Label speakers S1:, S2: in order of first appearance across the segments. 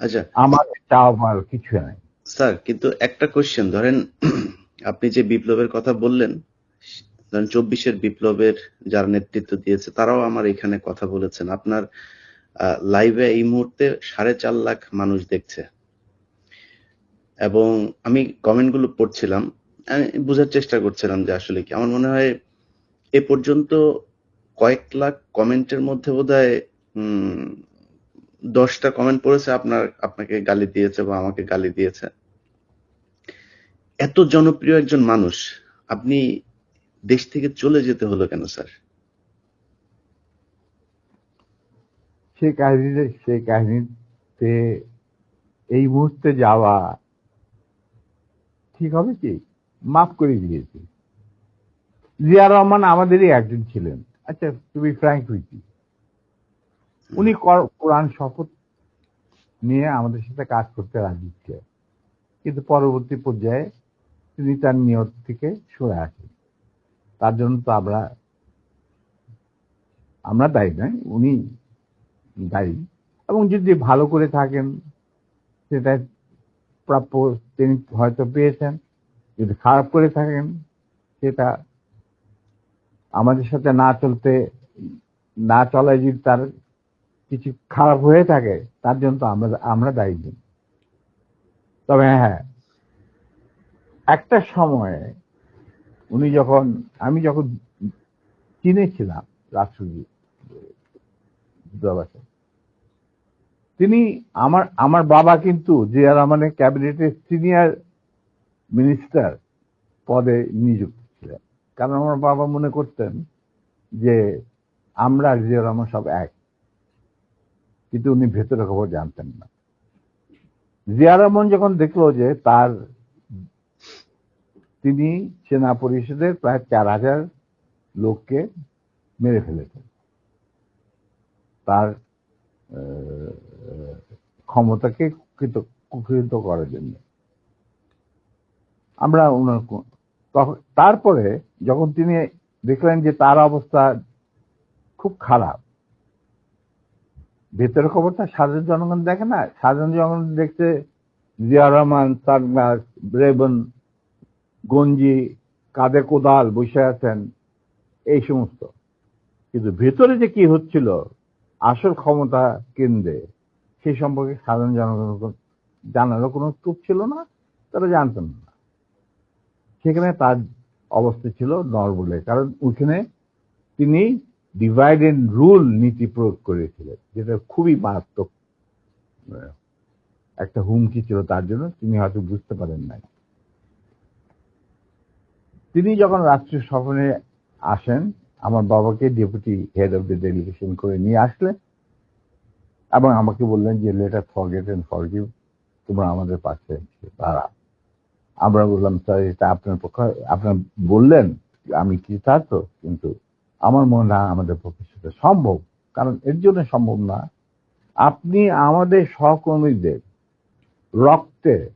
S1: আচ্ছা।
S2: আমার চাওয়া পাওয়ার কিছু নাই।
S1: স্যার কিন্তু একটা কোশ্চেন ধরেন আপনি যে বিপ্লবের কথা বললেন ধরেন চব্বিশের বিপ্লবের যারা নেতৃত্ব দিয়েছে তারাও আমার এখানে কথা বলেছেন। আপনার লাইভে এই মুহূর্তে সাড়ে চার লাখ মানুষ দেখছে। এবং আমি কমেন্টগুলো পড়ছিলাম আমি বোঝার চেষ্টা করছিলাম যে আসলে কি। আমার মনে হয় এ পর্যন্ত কয়েক লাখ কমেন্টের মধ্যে বোধ হয় দশটা কমেন্ট পড়েছে, আপনার, আপনাকে গালি দিয়েছে বা আমাকে গালি দিয়েছে। এত জনপ্রিয় একজন মানুষ, আপনি দেশ থেকে চলে যেতে হলো কেন, স্যার?
S2: সেই কাহিনীতে সেই কাহিনীতে এই মুহূর্তে যাওয়া ঠিক হবে কি? মাফ করে দিয়েছি। জিয়া রহমান আমাদেরই একজন ছিলেন। আচ্ছা তুমি ফ্র্যাঙ্ক উইথি উনি কর- কোরআন শপথ নিয়ে আমাদের সাথে কাজ করতে রাজি ছিলেন কিন্তু পরবর্তী পর্যায়ে তিনি তার নিয়ত থেকে সরে আসেন। তার জন্য তো আমরা আমরা দায়ী নয়, উনি দায়ী। এবং যদি ভালো করে থাকেন, সেটা প্রাপ্য, তিনি হয়তো পেয়েছেন। যদি খারাপ করে থাকেন, সেটা আমাদের সাথে না চলতে, না চলায় যদি তার কিছু খারাপ হয়ে থাকে, তার জন্য তো আমরা আমরা দায়ী তবে হ্যাঁ একটা সময়ে উনি যখন, আমি যখন চিনেছিলাম রাষ্ট্রদূত, দূতাবাসে, তিনি আমার আমার বাবা কিন্তু জিয়া রহমানের ক্যাবিনেটের সিনিয়র মিনিস্টার পদে নিযুক্ত ছিলেন। কারণ আমার বাবা মনে করতেন যে আমরা আর জিয়া রহমান সব এক। কিন্তু উনি ভেতরে খবর জানতেন না। জিয়া যখন দেখল যে তার তিনি সেনা পরিষদের প্রায় চার হাজার লোককে মেরে ফেলেছেন। তার ক্ষমতাকে কুকৃত- করার জন্য। আমরা ওনার তারপরে যখন তিনি দেখলেন যে তার অবস্থা খুব খারাপ ভেতরের খবরটা সাধারণ জনগণ দেখে না। সাধারণ জনগণ দেখছে জিয়া রহমান সারনাস রেবন, গঞ্জি কাঁধে কোদাল বসে আছেন, এই সমস্ত। কিন্তু ভেতরে যে কি হচ্ছিল, আসল ক্ষমতা কেন্দ্রে, সেই সম্পর্কে সাধারণ জনগণ জানারও কোনো স্কোপ ছিল না, তারা জানতেন না। সেখানে তার অবস্থা ছিল নরবলে, কারণ ওইখানে তিনি ডিভাইড এন্ড রুল নীতি প্রয়োগ করেছিলেন, যেটা খুবই মারাত্মক একটা হুমকি ছিল তার জন্য, তিনি হয়তো বুঝতে পারেন নাই। তিনি যখন রাষ্ট্রীয় সফরে আসেন, আমার বাবাকে deputy head of the delegation করে নিয়ে আসলেন, এবং আমাকে বললেন যে লেটার ফরগেট এন্ড ফরগিভ তোমরা আমাদের পাশে তারা আমরা বললাম, স্যার, এটা আপনার পক্ষে, আপনার বললেন, আমি কৃতার্থ, কিন্তু আমার মনে হয় আমাদের পক্ষে সেটা সম্ভব। কারণ এর জন্য সম্ভব না। আপনি আমাদের সহকর্মীদের রক্তে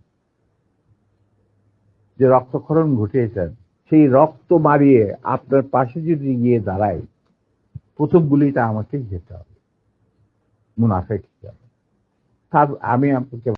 S2: যে রক্তক্ষরণ ঘটিয়েছেন, সেই রক্ত মারিয়ে আপনার পাশে যদি গিয়ে দাঁড়াই, প্রথম গুলিটা আমাকে যেতে হবে মুনাফেক হিসাবে তার আমি আপনাকে